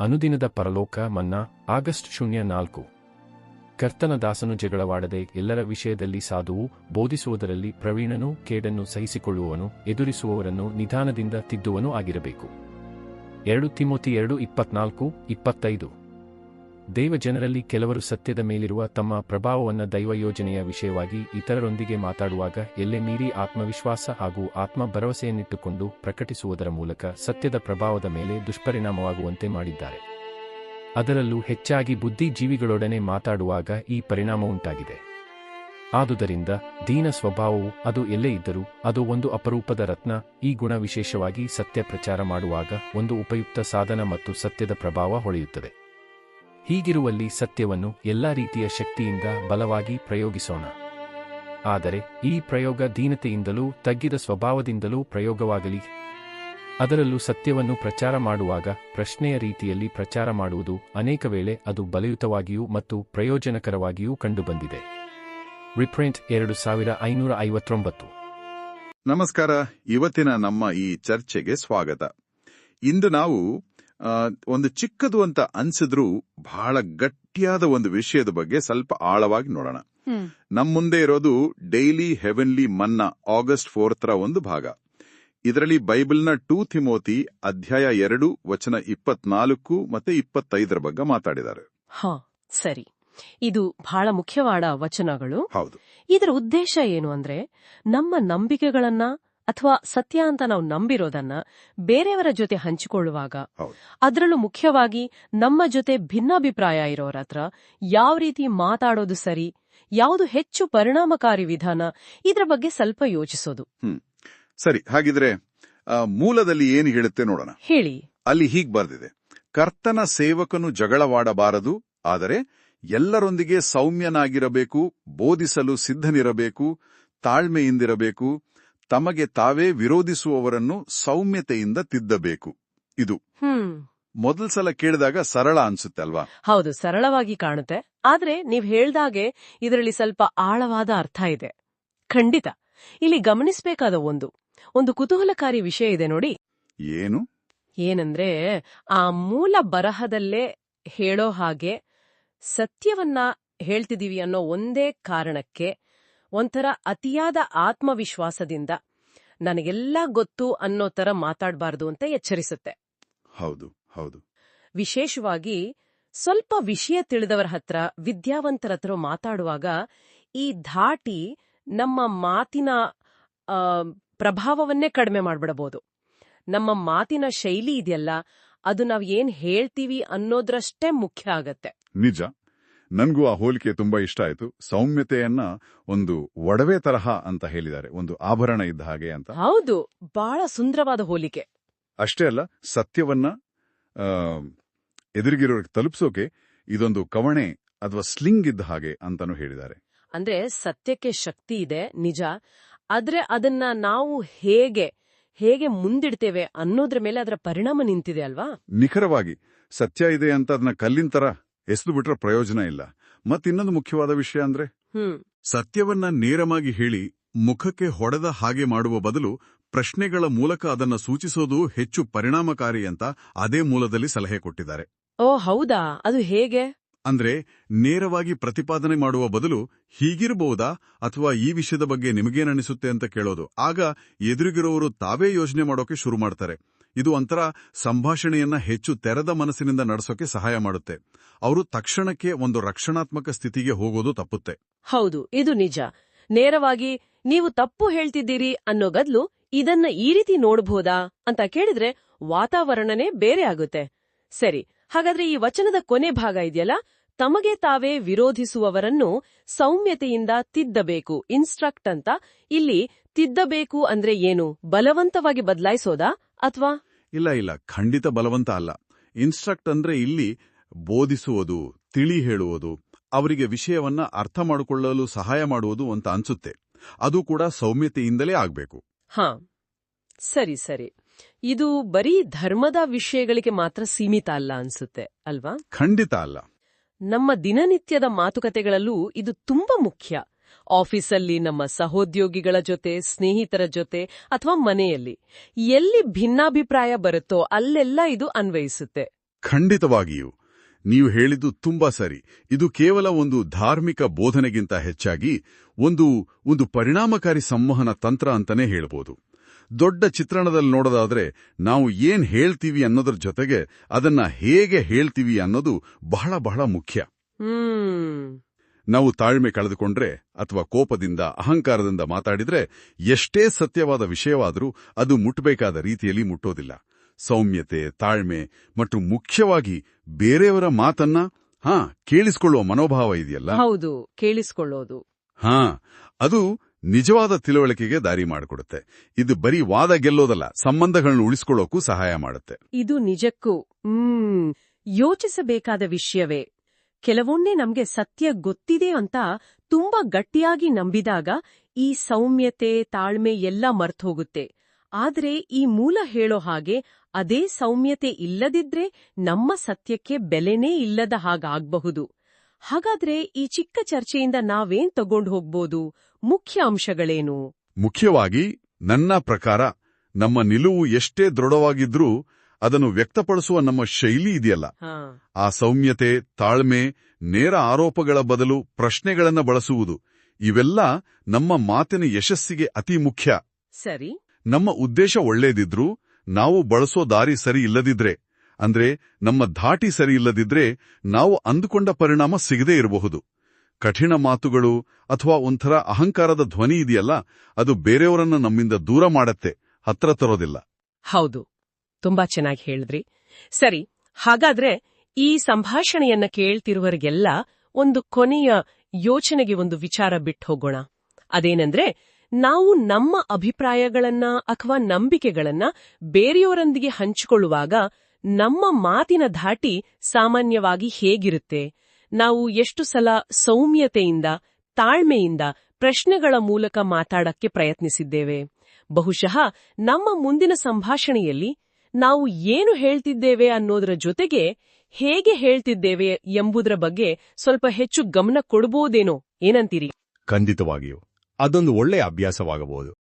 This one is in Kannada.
ಅನುದಿನದ ಪರಲೋಕ ಮನ್ನಾ ಆಗಸ್ಟ್ ಶೂನ್ಯ ನಾಲ್ಕು. ಕರ್ತನ ದಾಸನು ಜಗಳವಾಡದೆ ಎಲ್ಲರ ವಿಷಯದಲ್ಲಿ ಸಾಧುವು, ಬೋಧಿಸುವುದರಲ್ಲಿ ಪ್ರವೀಣನೂ, ಕೇಡನ್ನು ಸಹಿಸಿಕೊಳ್ಳುವವನು, ಎದುರಿಸುವವರನ್ನು ನಿಧಾನದಿಂದ ತಿದ್ದುವನು ಆಗಿರಬೇಕು. ಎರಡು ತಿಮೋತಿ ಎರಡು ಇಪ್ಪತ್ನಾಲ್ಕು ಇಪ್ಪತ್ತೈದು. ದೇವಜನರಲ್ಲಿ ಕೆಲವರು ಸತ್ಯದ ಮೇಲಿರುವ ತಮ್ಮ ಪ್ರಭಾವವನ್ನು ದೈವ ಯೋಜನೆಯ ವಿಷಯವಾಗಿ ಇತರರೊಂದಿಗೆ ಮಾತಾಡುವಾಗ ಎಲ್ಲೆ ಮೀರಿ ಆತ್ಮವಿಶ್ವಾಸ ಹಾಗೂ ಆತ್ಮ ಭರವಸೆಯನ್ನಿಟ್ಟುಕೊಂಡು ಪ್ರಕಟಿಸುವುದರ ಮೂಲಕ ಸತ್ಯದ ಪ್ರಭಾವದ ಮೇಲೆ ದುಷ್ಪರಿಣಾಮವಾಗುವಂತೆ ಮಾಡಿದ್ದಾರೆ. ಅದರಲ್ಲೂ ಹೆಚ್ಚಾಗಿ ಬುದ್ಧಿಜೀವಿಗಳೊಡನೆ ಮಾತಾಡುವಾಗ ಈ ಪರಿಣಾಮ ಉಂಟಾಗಿದೆ. ಆದುದರಿಂದ ದೀನ ಸ್ವಭಾವವು ಅದು ಎಲ್ಲೇ ಇದ್ದರೂ ಅದು ಒಂದು ಅಪರೂಪದ ರತ್ನ, ಈ ಗುಣ ವಿಶೇಷವಾಗಿ ಸತ್ಯ ಪ್ರಚಾರ ಮಾಡುವಾಗ ಒಂದು ಉಪಯುಕ್ತ ಸಾಧನ ಮತ್ತು ಸತ್ಯದ ಪ್ರಭಾವ ಹೊಳೆಯುತ್ತದೆ. ಹೀಗಿರುವಲ್ಲಿ ಸತ್ಯವನ್ನು ಎಲ್ಲಾ ರೀತಿಯ ಶಕ್ತಿಯಿಂದ ಬಲವಾಗಿ ಪ್ರಯೋಗಿಸೋಣ. ಆದರೆ ಈ ಪ್ರಯೋಗ ದೀನತೆಯಿಂದಲೂ ತಗ್ಗಿದ ಸ್ವಭಾವದಿಂದಲೂ ಪ್ರಯೋಗವಾಗಲಿ. ಅದರಲ್ಲೂ ಸತ್ಯವನ್ನು ಪ್ರಚಾರ ಮಾಡುವಾಗ ಪ್ರಶ್ನೆಯ ರೀತಿಯಲ್ಲಿ ಪ್ರಚಾರ ಮಾಡುವುದು ಅನೇಕ ವೇಳೆ ಅದು ಬಲಯುತವಾಗಿಯೂ ಮತ್ತು ಪ್ರಯೋಜನಕರವಾಗಿಯೂ ಕಂಡುಬಂದಿದೆ. ರಿಪ್ರಿಂಟ್ ಎರಡು ಸಾವಿರ ಐನೂರ ಐವತ್ತೊಂಬತ್ತು. ನಮಸ್ಕಾರ ಇವತ್ತಿನ ನಮ್ಮ ಈ ಚರ್ಚೆಗೆ ಸ್ವಾಗತ. ಇಂದು ನಾವು ಒಂದು ಚಿಕ್ಕದು ಅಂತ ಅನ್ಸಿದ್ರೂ ಬಹಳ ಗಟ್ಟಿಯಾದ ಒಂದು ವಿಷಯದ ಬಗ್ಗೆ ಸ್ವಲ್ಪ ಆಳವಾಗಿ ನೋಡೋಣ. ನಮ್ಮ ಮುಂದೆ ಇರೋದು ಡೈಲಿ ಹೆವೆನ್ಲಿ ಮನ್ನಾ ಆಗಸ್ಟ್ ಫೋರ್ತ್ರ ಒಂದು ಭಾಗ. ಇದರಲ್ಲಿ ಬೈಬಲ್ನ ಟೂ ಥಿಮೋತಿ ಅಧ್ಯಾಯ ಎರಡು ವಚನ ಇಪ್ಪತ್ನಾಲ್ಕು ಮತ್ತೆ ಇಪ್ಪತ್ತೈದರ ಬಗ್ಗೆ ಮಾತಾಡಿದ್ದಾರೆ. ಹಾ ಸರಿ. ಇದು ಬಹಳ ಮುಖ್ಯವಾದ ವಚನಗಳು. ಹೌದು. ಇದರ ಉದ್ದೇಶ ಏನು ಅಂದ್ರೆ ನಮ್ಮ ನಂಬಿಕೆಗಳನ್ನ ಅಥವಾ ಸತ್ಯ ಅಂತ ನಾವು ನಂಬಿರೋದನ್ನ ಬೇರೆಯವರ ಜೊತೆ ಹಂಚಿಕೊಳ್ಳುವಾಗ. ಅದರಲ್ಲೂ ಮುಖ್ಯವಾಗಿ ನಮ್ಮ ಜೊತೆ ಭಿನ್ನಾಭಿಪ್ರಾಯ ಇರೋರ ಹತ್ರ ಯಾವ ರೀತಿ ಮಾತಾಡೋದು ಸರಿ ಯಾವುದು ಹೆಚ್ಚು ಪರಿಣಾಮಕಾರಿ ವಿಧಾನ ಇದರ ಬಗ್ಗೆ ಸ್ವಲ್ಪ ಯೋಚಿಸೋದು. ಸರಿ ಹಾಗಿದ್ರೆ ಮೂಲದಲ್ಲಿ ಏನು ಹೇಳುತ್ತೆ ನೋಡೋಣ. ಹೇಳಿ. ಅಲ್ಲಿ ಹೀಗ್ ಬರ್ದಿದೆ. ಕರ್ತನ ಸೇವಕನು ಜಗಳವಾಡಬಾರದು ಆದರೆ ಎಲ್ಲರೊಂದಿಗೆ ಸೌಮ್ಯನಾಗಿರಬೇಕು ಬೋಧಿಸಲು ಸಿದ್ಧನಿರಬೇಕು ತಾಳ್ಮೆಯಿಂದಿರಬೇಕು ತಮಗೆ ತಾವೇ ವಿರೋಧಿಸುವವರನ್ನು ಸೌಮ್ಯತೆಯಿಂದ ತಿದ್ದಬೇಕು. ಇದು. ಮೊದಲ ಸಲ ಕೇಳಿದಾಗ ಸರಳ ಅನ್ಸುತ್ತೆ ಅಲ್ವಾ? ಹೌದು ಸರಳವಾಗಿ ಕಾಣುತ್ತೆ. ಆದ್ರೆ ನೀವ್ ಹೇಳ್ದಾಗೆ ಇದರಲ್ಲಿ ಸ್ವಲ್ಪ ಆಳವಾದ ಅರ್ಥ ಇದೆ. ಖಂಡಿತ. ಇಲ್ಲಿ ಗಮನಿಸಬೇಕಾದ ಒಂದು ಒಂದು ಕುತೂಹಲಕಾರಿ ವಿಷಯ ಇದೆ ನೋಡಿ. ಏನು? ಏನಂದ್ರೆ ಆ ಮೂಲ ಬರಹದಲ್ಲೇ ಹೇಳೋ ಹಾಗೆ ಸತ್ಯವನ್ನ ಹೇಳ್ತಿದೀವಿ ಅನ್ನೋ ಒಂದೇ ಕಾರಣಕ್ಕೆ ಒಂಥರ ಅತಿಯಾದ ಆತ್ಮವಿಶ್ವಾಸದಿಂದ ನನಗೆಲ್ಲ ಗೊತ್ತು ಅನ್ನೋ ತರ ಮಾತಾಡಬಾರದು ಅಂತ ಎಚ್ಚರಿಸುತ್ತೆ. ಹೌದು ಹೌದು. ವಿಶೇಷವಾಗಿ ಸ್ವಲ್ಪ ವಿಷಯ ತಿಳಿದವರ ಹತ್ರ ವಿದ್ಯಾವಂತರ ಹತ್ರ ಮಾತಾಡುವಾಗ ಈ ಧಾಟಿ ನಮ್ಮ ಮಾತಿನ ಪ್ರಭಾವವನ್ನೇ ಕಡಿಮೆ ಮಾಡ್ಬಿಡಬಹುದು. ನಮ್ಮ ಮಾತಿನ ಶೈಲಿ ಇದೆಯಲ್ಲ ಅದು ನಾವ್ ಏನ್ ಹೇಳ್ತೀವಿ ಅನ್ನೋದ್ರಷ್ಟೇ ಮುಖ್ಯ ಆಗತ್ತೆ. ನಿಜ. ನನ್ಗೂ ಆ ಹೋಲಿಕೆ ತುಂಬಾ ಇಷ್ಟ ಆಯ್ತು. ಸೌಮ್ಯತೆಯನ್ನ ಒಂದು ಒಡವೆ ತರಹ ಅಂತ ಹೇಳಿದ್ದಾರೆ. ಒಂದು ಆಭರಣ ಇದ್ದ ಹಾಗೆ ಅಂತ. ಹೌದು ಬಹಳ ಸುಂದರವಾದ ಹೋಲಿಕೆ. ಅಷ್ಟೇ ಅಲ್ಲ ಸತ್ಯವನ್ನ ಆ, ಎದುರಿಗಿರೋರಿಗೆ ತಲುಪಿಸೋಕೆ ಇದೊಂದು ಕವಣೆ ಅಥವಾ ಸ್ಲಿಂಗ್ ಇದ್ದ ಹಾಗೆ ಅಂತಾನು ಹೇಳಿದ್ದಾರೆ. ಅಂದ್ರೆ ಸತ್ಯಕ್ಕೆ ಶಕ್ತಿ ಇದೆ ನಿಜ. ಆದ್ರೆ ಅದನ್ನ ನಾವು ಹೇಗೆ ಹೇಗೆ ಮುಂದಿಡ್ತೇವೆ ಅನ್ನೋದ್ರ ಮೇಲೆ ಅದರ ಪರಿಣಾಮ ನಿಂತಿದೆ ಅಲ್ವಾ? ನಿಖರವಾಗಿ ಸತ್ಯ ಇದೆ ಅಂತ ಅದನ್ನ ಕಲ್ಲಿನ ತರ ಎಸೆದು ಬಿಟ್ರೆ ಪ್ರಯೋಜನ ಇಲ್ಲ. ಮತ್ತಿನ್ನೊಂದು ಮುಖ್ಯವಾದ ವಿಷಯ ಅಂದ್ರೆ ಸತ್ಯವನ್ನ ನೇರವಾಗಿ ಹೇಳಿ ಮುಖಕ್ಕೆ ಹೊಡೆದ ಹಾಗೆ ಮಾಡುವ ಬದಲು ಪ್ರಶ್ನೆಗಳ ಮೂಲಕ ಅದನ್ನ ಸೂಚಿಸೋದು ಹೆಚ್ಚು ಪರಿಣಾಮಕಾರಿ ಅಂತ ಅದೇ ಮೂಲದಲ್ಲಿ ಸಲಹೆ ಕೊಟ್ಟಿದ್ದಾರೆ. ಓ ಹೌದಾ? ಅದು ಹೇಗೆ? ಅಂದ್ರೆ ನೇರವಾಗಿ ಪ್ರತಿಪಾದನೆ ಮಾಡುವ ಬದಲು ಹೀಗಿರಬಹುದಾ ಅಥವಾ ಈ ವಿಷಯದ ಬಗ್ಗೆ ನಿಮಗೇನನಿಸುತ್ತೆ ಅಂತ ಕೇಳೋದು. ಆಗ ಎದುರಿಗಿರೋರು ತಾವೇ ಯೋಜನೆ ಮಾಡೋಕೆ ಶುರು ಮಾಡ್ತಾರೆ. ಇದು ಒಂಥರ ಸಂಭಾಷಣೆಯನ್ನ ಹೆಚ್ಚು ತೆರೆದ ಮನಸ್ಸಿನಿಂದ ನಡೆಸೋಕೆ ಸಹಾಯ ಮಾಡುತ್ತೆ. ಅವರು ತಕ್ಷಣಕ್ಕೆ ಒಂದು ರಕ್ಷಣಾತ್ಮಕ ಸ್ಥಿತಿಗೆ ಹೋಗೋದು ತಪ್ಪುತ್ತೆ. ಹೌದು, ಇದು ನಿಜ. ನೇರವಾಗಿ ನೀವು ತಪ್ಪು ಹೇಳ್ತಿದ್ದೀರಿ ಅನ್ನೋ ಗದ್ಲು ಇದನ್ನ ಈ ರೀತಿ ನೋಡಬಹುದಾ ಅಂತ ಕೇಳಿದ್ರೆ ವಾತಾವರಣನೇ ಬೇರೆ ಆಗುತ್ತೆ. ಸರಿ ಹಾಗಾದ್ರೆ ಈ ವಚನದ ಕೊನೆ ಭಾಗ ಇದೆಯಲ್ಲ? ತಮಗೆ ತಾವೇ ವಿರೋಧಿಸುವವರನ್ನು ಸೌಮ್ಯತೆಯಿಂದ ತಿದ್ದಬೇಕು ಇನ್ಸ್ಟ್ರಕ್ಟ್ ಅಂತ. ಇಲ್ಲಿ ತಿದ್ದಬೇಕು ಅಂದ್ರೆ ಏನು? ಬಲವಂತವಾಗಿ ಬದಲಾಯಿಸೋದಾ ಅಥವಾ? ಇಲ್ಲ ಇಲ್ಲ. ಖಂಡಿತ ಬಲವಂತ ಅಲ್ಲ. ಇನ್ಸ್ಟ್ರಕ್ಟ್ ಅಂದ್ರೆ ಇಲ್ಲಿ ಬೋಧಿಸುವುದು ತಿಳಿ ಹೇಳುವುದು ಅವರಿಗೆ ವಿಷಯವನ್ನ ಅರ್ಥ ಮಾಡಿಕೊಳ್ಳಲು ಸಹಾಯ ಮಾಡುವುದು ಅಂತ ಅನ್ಸುತ್ತೆ. ಅದು ಕೂಡ ಸೌಮ್ಯತೆಯಿಂದಲೇ ಆಗ್ಬೇಕು. ಹಾ. ಸರಿ ಸರಿ. ಇದು ಬರೀ ಧರ್ಮದ ವಿಷಯಗಳಿಗೆ ಮಾತ್ರ ಸೀಮಿತ ಅಲ್ಲ ಅನ್ಸುತ್ತೆ ಅಲ್ವಾ? ಖಂಡಿತ ಅಲ್ಲ. ನಮ್ಮ ದಿನನಿತ್ಯದ ಮಾತುಕತೆಗಳಲ್ಲೂ ಇದು ತುಂಬಾ ಮುಖ್ಯ. ಆಫೀಸಲ್ಲಿ ನಮ್ಮ ಸಹೋದ್ಯೋಗಿಗಳ ಜೊತೆ ಸ್ನೇಹಿತರ ಜೊತೆ ಅಥವಾ ಮನೆಯಲ್ಲಿ ಎಲ್ಲಿ ಭಿನ್ನಾಭಿಪ್ರಾಯ ಬರುತ್ತೋ ಅಲ್ಲೆಲ್ಲ ಇದು ಅನ್ವಯಿಸುತ್ತೆ. ಖಂಡಿತವಾಗಿಯೂ. ನೀವು ಹೇಳಿದ್ದು ತುಂಬಾ ಸರಿ. ಇದು ಕೇವಲ ಒಂದು ಧಾರ್ಮಿಕ ಬೋಧನೆಗಿಂತ ಹೆಚ್ಚಾಗಿ ಒಂದು ಒಂದು ಪರಿಣಾಮಕಾರಿ ಸಂವಹನ ತಂತ್ರ ಅಂತಾನೆ ಹೇಳ್ಬೋದು. ದೊಡ್ಡ ಚಿತ್ರಣದಲ್ಲಿ ನೋಡೋದಾದ್ರೆ ನಾವು ಏನ್ ಹೇಳ್ತೀವಿ ಅನ್ನೋದ್ರ ಜೊತೆಗೆ ಅದನ್ನ ಹೇಗೆ ಹೇಳ್ತೀವಿ ಅನ್ನೋದು ಬಹಳ ಬಹಳ ಮುಖ್ಯ. ನಾವು ತಾಳ್ಮೆ ಕಳೆದುಕೊಂಡ್ರೆ ಅಥವಾ ಕೋಪದಿಂದ ಅಹಂಕಾರದಿಂದ ಮಾತಾಡಿದ್ರೆ ಎಷ್ಟೇ ಸತ್ಯವಾದ ವಿಷಯವಾದರೂ ಅದು ಮುಟ್ಟಬೇಕಾದ ರೀತಿಯಲ್ಲಿ ಮುಟ್ಟೋದಿಲ್ಲ. ಸೌಮ್ಯತೆ ತಾಳ್ಮೆ ಮತ್ತು ಮುಖ್ಯವಾಗಿ ಬೇರೆಯವರ ಮಾತನ್ನ ಹಾ ಕೇಳಿಸಿಕೊಳ್ಳುವ ಮನೋಭಾವ ಇದೆಯಲ್ಲ? ಹೌದು ಕೇಳಿಸಿಕೊಳ್ಳೋದು. ಹಾ ಅದು ನಿಜವಾದ ತಿಳುವಳಿಕೆಗೆ ದಾರಿ ಮಾಡಿಕೊಡುತ್ತೆ. ಇದು ಬರೀ ವಾದ ಗೆಲ್ಲೋದಲ್ಲ ಸಂಬಂಧಗಳನ್ನು ಉಳಿಸ್ಕೊಳ್ಳೋಕ್ಕೂ ಸಹಾಯ ಮಾಡುತ್ತೆ. ಇದು ನಿಜಕ್ಕೂ, ಹ್ಮ್, ಯೋಚಿಸಬೇಕಾದ ವಿಷಯವೇ. ಕೆಲವೊಮ್ಮೆ ನಮ್ಗೆ ಸತ್ಯ ಗೊತ್ತಿದೆ ಅಂತ ತುಂಬಾ ಗಟ್ಟಿಯಾಗಿ ನಂಬಿದಾಗ ಈ ಸೌಮ್ಯತೆ, ತಾಳ್ಮೆ ಎಲ್ಲ ಮರ್ತೋಗುತ್ತೆ ಆದ್ರೆ ಈ ಮೂಲ ಹೇಳೋ ಹಾಗೆ ಅದೇ ಸೌಮ್ಯತೆ ಇಲ್ಲದಿದ್ರೆ ನಮ್ಮ ಸತ್ಯಕ್ಕೆ ಬೆಲೆನೇ ಇಲ್ಲದ ಹಾಗಾಗ್ಬಹುದು. ಹಾಗಾದ್ರೆ ಈ ಚಿಕ್ಕ ಚರ್ಚೆಯಿಂದ ನಾವೇನ್ ತಗೊಂಡು ಹೋಗ್ಬೋದು? ಮುಖ್ಯ ಅಂಶಗಳೇನು? ಮುಖ್ಯವಾಗಿ ನನ್ನ ಪ್ರಕಾರ ನಮ್ಮ ನಿಲುವು ಎಷ್ಟೇ ದೃಢವಾಗಿದ್ರೂ ಅದನ್ನು ವ್ಯಕ್ತಪಡಿಸುವ ನಮ್ಮ ಶೈಲಿ ಇದೆಯಲ್ಲ. ಆ ಸೌಮ್ಯತೆ ತಾಳ್ಮೆ ನೇರ ಆರೋಪಗಳ ಬದಲು ಪ್ರಶ್ನೆಗಳನ್ನ ಬಳಸುವುದು ಇವೆಲ್ಲ ನಮ್ಮ ಮಾತಿನ ಯಶಸ್ಸಿಗೆ ಅತಿ ಮುಖ್ಯ. ಸರಿ. ನಮ್ಮ ಉದ್ದೇಶ ಒಳ್ಳೇದಿದ್ರೂ ನಾವು ಬಳಸೋ ದಾರಿ ಸರಿ ಇಲ್ಲದಿದ್ರೆ ಅಂದ್ರೆ ನಮ್ಮ ಧಾಟಿ ಸರಿಯಿಲ್ಲದಿದ್ರೆ ನಾವು ಅಂದುಕೊಂಡ ಪರಿಣಾಮ ಸಿಗದೇ ಇರಬಹುದು. ಕಠಿಣ ಮಾತುಗಳು ಅಥವಾ ಒಂಥರ ಅಹಂಕಾರದ ಧ್ವನಿ ಇದೆಯಲ್ಲ, ಅದು ಬೇರೆಯವರನ್ನ ನಮ್ಮಿಂದ ದೂರ ಮಾಡತ್ತೆ, ಹತ್ರ ತರೋದಿಲ್ಲ. ಹೌದು. ತುಂಬಾ ಚೆನ್ನಾಗಿ ಹೇಳಿದ್ರಿ. ಸರಿ, ಹಾಗಾದ್ರೆ ಈ ಸಂಭಾಷಣೆಯನ್ನ ಕೇಳ್ತಿರುವವರಿಗೆಲ್ಲ ಒಂದು ಕೊನೆಯ ಯೋಚನೆಗೆ ಒಂದು ವಿಚಾರ ಬಿಟ್ಟು ಹೋಗೋಣ. ಅದೇನೆಂದ್ರೆ, ನಾವು ನಮ್ಮ ಅಭಿಪ್ರಾಯಗಳನ್ನ ಅಥವಾ ನಂಬಿಕೆಗಳನ್ನ ಬೇರೆಯವರೊಂದಿಗೆ ಹಂಚಿಕೊಳ್ಳುವಾಗ ನಮ್ಮ ಮಾತಿನ ಧಾಟಿ ಸಾಮಾನ್ಯವಾಗಿ ಹೇಗಿರುತ್ತೆ? ನಾವು ಎಷ್ಟು ಸಲ ಸೌಮ್ಯತೆಯಿಂದ, ತಾಳ್ಮೆಯಿಂದ ಪ್ರಶ್ನೆಗಳ ಮೂಲಕ ಮಾತಾಡಕ್ಕೆ ಪ್ರಯತ್ನಿಸಿದ್ದೇವೆ. ಬಹುಶಃ ನಮ್ಮ ಮುಂದಿನ ಸಂಭಾಷಣೆಯಲ್ಲಿ ನಾವು ಏನು ಹೇಳ್ತಿದ್ದೇವೆ ಅನ್ನೋದರ ಜೊತೆಗೆ ಹೇಗೆ ಹೇಳ್ತಿದ್ದೇವೆ ಎಂಬುದರ ಬಗ್ಗೆ ಸ್ವಲ್ಪ ಹೆಚ್ಚು ಗಮನ ಕೊಡಬಹುದೇನೋ ಏನಂತೀರಿ? ಖಂಡಿತವಾಗಿಯೂ. ಅದೊಂದು ಒಳ್ಳೆಯ ಅಭ್ಯಾಸವಾಗಬಹುದು.